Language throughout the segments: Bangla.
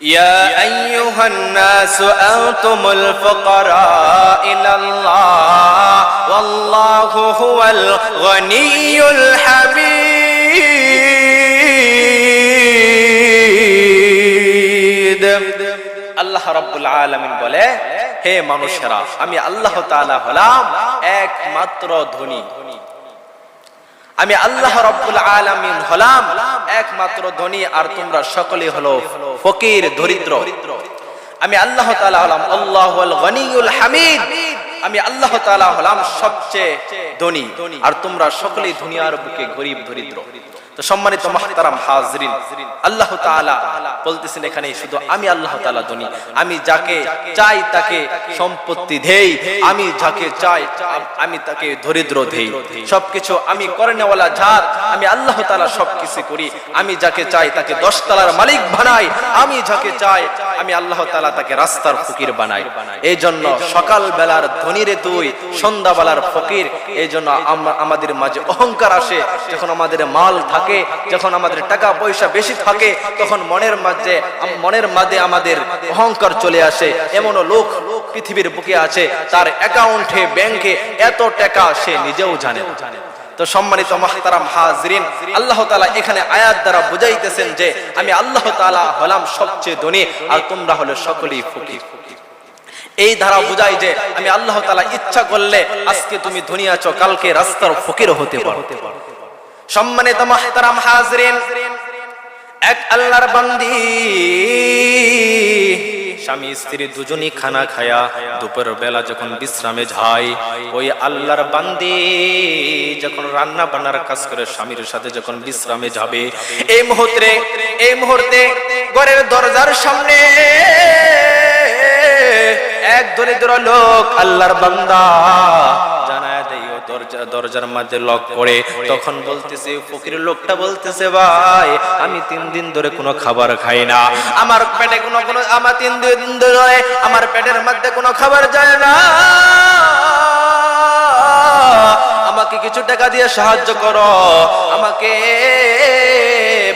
يا أيها الناس أنتم الفقراء إلى الله والله هو الغني الحميد আল্লাহ রাব্বুল আলামিন বলে হে মানুষেরা আমি আল্লাহ তাআলা হলাম একমাত্র ধনী আমি আল্লাহ রব্বুল আলামিন হলাম একমাত্র ধনী আর তোমরা সকলে হলো ফকির, দরিদ্র। আমি আল্লাহ তালা হলাম আল্লাহুল গনিউল হামিদ। আমি আল্লাহ তালা হলাম সবচেয়ে ধনী। আর তোমরা সকলেই দুনিয়ার বুকে গরিব, দরিদ্র। তো সম্মানিত মাহতারাম হাজরিন, আল্লাহ তাআলা বলতেছেন এখানে শুধু আমি আল্লাহ তাআলা ধনী। আমি যাকে চাই তাকে সম্পত্তি দেই, আমি যাকে চাই আমি তাকে দরিদ্র দেই। সবকিছু আমি করে নেওয়ালা জাত আমি আল্লাহ তাআলা সবকিছু করি। আমি যাকে চাই তাকে দশ তলার মালিক বানাই, আমি যাকে চাই আমি আল্লাহ তাআলা তাকে রাস্তার ফকির বানাই। এই জন্য সকাল বেলার ধনীরে তুই সন্ধ্যা বেলার ফকির এই জন্য আমাদের মাঝে অহংকার আসে। যখন আমাদের মাল থাকে যখন আমাদের টাকা পয়সা বেশি থাকে, তখন মনের মাঝে মনের মাঝে আমাদের অহংকার চলে আসে। এমনও লোক পৃথিবীর বুকে আছে, তার অ্যাকাউন্টে, ব্যাংকে এত টাকা সে নিজেও জানে তো সম্মানিত মাহতারাম হাজরিন, আল্লাহ তাআলা এখানে আয়াত দ্বারা বুঝাইতেছেন যে, আমি আল্লাহ তাআলা হলাম সবচেয়ে ধনী, আর তোমরা হলে সকলেই ফকির। এই ধারা বুঝাই যে, আমি আল্লাহ তালা ইচ্ছা করলে আজকে তুমি ধনী আছো, কালকে রাস্তার ফকির হতে পারো। সম্মানিত মাহতারাম হাজরিন, এক আল্লাহর বান্দি, স্বামী স্ত্রী দুজনই খানা খায়া দুপুর বেলা যখন বিশ্রামে যায়, ওই আল্লাহর বান্দি যখন রান্না বান্নার কাজ করে স্বামীর সাথে যখন বিশ্রামে যাবে, এই মুহূর্তে এই মুহূর্তে ঘরের দরজার সামনে এক দরিদ্র লোক আল্লাহর বান্দা দরজা, দরজার মাঝে লক করে তখন বলতেছে, ফকির লোকটা বলতেছে, ভাই, আমি তিন দিন ধরে কোনো খাবার খাই না। আমার পেটে কোনো কোনো, আমার তিন দিন ধরে আমার পেটের মধ্যে কোনো খাবার যায় না। আমাকে কিছু টাকা দিয়ে সাহায্য করো। আমাকে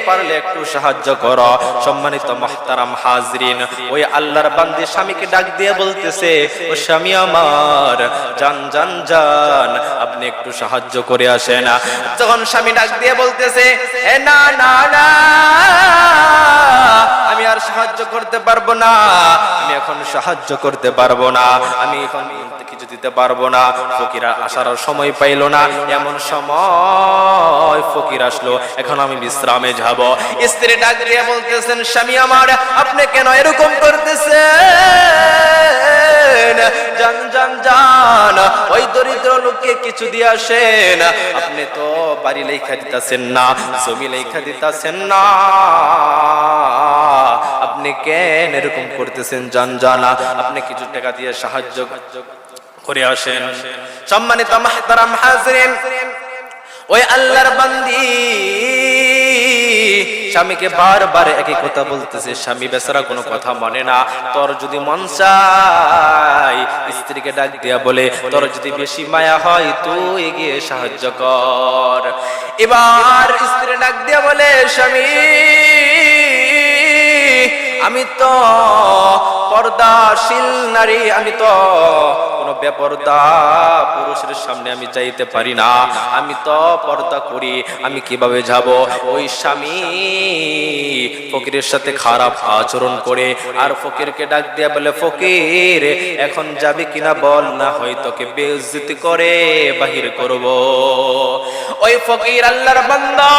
পারলে একটু সাহায্য করো। সম্মানিত মহতারাম হাজরিন, ওই আল্লাহর বান্দি স্বামীকে ডাক দিয়ে বলতেছে, ও স্বামী আমার জান জান জান আপনি একটু সাহায্য করে আসেন। যখন স্বামী ডাক দিয়ে বলতেছে হে না না না, আমি আর সাহায্য করতে পারব না, আমি এখন সাহায্য করতে পারব না, আমি এখন কিছু দিতে পারব না। ফকিরা আসার সময় পাইলো না। এমন সময় ফকির আসলো, এখন আমি বিশ্রামে যাব। স্ত্রী ডাক দিয়ে বলতেছেন, স্বামী আমার, আপনি কেন এরকম না আপনি কেন এরকম করতেছেন? জান জানা আপনি কিছু টাকা দিয়ে সাহায্য করে আসেন। সম্মানিত মাহতারাম হাজরিন, ওই আল্লাহর বান্দি স্বামীকে বারবার একই কথা বলতেছে, স্বামী বেচারা কোনো কথা মানে না। তোর যদি মন চাই স্ত্রীকে ডাক দিয়া বলে, তোর যদি বেশি মায়া হয় তুই গিয়ে সাহায্য কর। এবার স্ত্রী ডাক দিয়া বলে, স্বামী, আমি তো পর্দাশীল নারী, আমি তো কোনো বেপর্দা পুরুষের সামনে আমি যাইতে পারি না। আমি তো পর্দা করি, আমি কীভাবে যাব? ওই স্বামী ফকিরের সাথে খারাপ আচরণ করে আর ফকিরকে ডাক দিয়া বলে, ফকির, এখন যাবে কিনা বল, না হয় তোকে বেইজ্জতি করে বাহির করব। ওই ফকির আল্লাহর বান্দা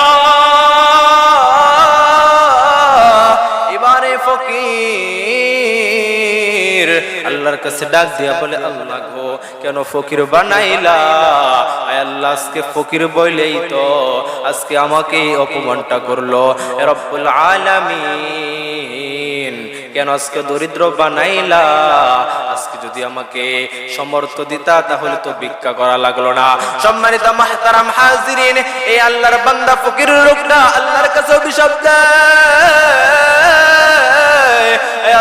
কাছে ডাক দিয়া বলে, আল্লাহ গো, কেন ফকির বানাইলা? আল্লাহ, আজকে ফকির বইলেই তো, আজকে আমাকে অপমানটা করল। রব্বুল আলামিন, কেন আজকে দরিদ্র বানাইলা? আজকে যদি আমাকে সমর্থ দিতা, তাহলে তো ভিক্ষা করা লাগল না। সম্মানিত মাহতারাম হাজিরিন, এই আল্লাহর বান্দা ফকির লোকটা আল্লাহর কাছে অভিশাপ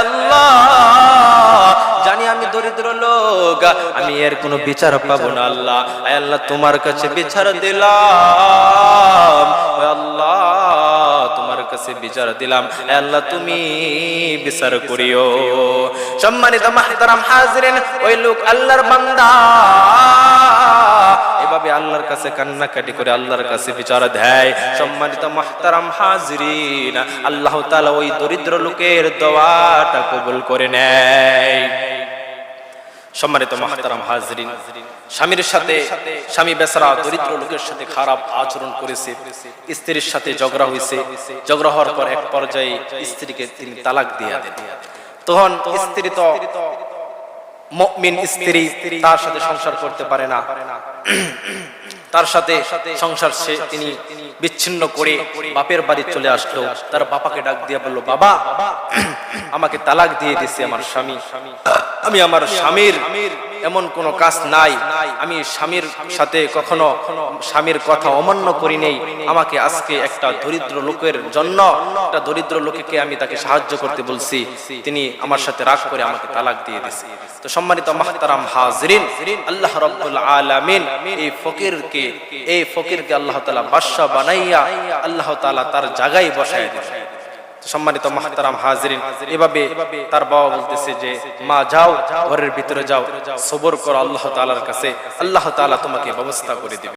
আল্লাহ আমি এর কোনো বিচার পাবো না আল্লাহ। আয় আল্লাহ তোমার কাছে বিচার দিলাম। আল্লাহ তোমার কাছে বিচার দিলাম। আল্লাহ তুমি বিচার করিও। সম্মানিত মাহতারাম হাজরিন ওই লোক আল্লাহর বান্দা। এভাবে আল্লাহর কাছে কান্নাকাটি করে আল্লাহর কাছে বিচার দেয়। সম্মানিত মাহতারাম হাজরিন আল্লাহ তাআলা ওই দরিদ্র লোকের দোয়াটা কবুল করে নেয়। সম্মানিত মাহতারাম হাজরিন স্বামীর সাথে স্বামী বেচারা দরিদ্র লোকের সাথে খারাপ আচরণ করেছে স্ত্রীর সাথে ঝগড়া হয়েছে ঝগড়া হওয়ার পর এক পর্যায়ে স্ত্রীকে তিনি তালাক দিয়ে দেন। তখন স্ত্রী তো মুমিন স্ত্রী তার সাথে সংসার করতে পারে না। তার সাথে সংসার সে তিনি বিচ্ছিন্ন করে বাপের বাড়ি চলে আসলো। তার বাবাকে ডাক দিয়ে বলল বাবা আমাকে তালাক দিয়ে দিছে আমার স্বামী। আমি আমার স্বামীর এমন কোন কাজ নাই। আমি স্বামীর সাথে কখনো স্বামীর কথা অমান্য করি নেই আমাকে আজকে একটা দরিদ্র লোকের জন্য, একটা দরিদ্র লোককে আমি তাকে সাহায্য করতে বলছি। তিনি আমার সাথে রাগ করে আমাকে তালাক দিয়ে দিছে তো সম্মানিত মাহতারাম হাজরিন, আল্লাহ রাব্বুল আলামিন এই ফকিরকে এই ফকিরকে আল্লাহ তাআলা বাদশা বানাইয়া আল্লাহ তাআলা তার জায়গায় বসায় দিলেন সম্মানিত মাহতারাম হাজরিন এভাবে তার বাবা বলতেছে যে মা যাও ঘরের ভিতরে যাও সবর করো আল্লাহ তালার কাছে। আল্লাহ তালা তোমাকে ব্যবস্থা করে দিবে।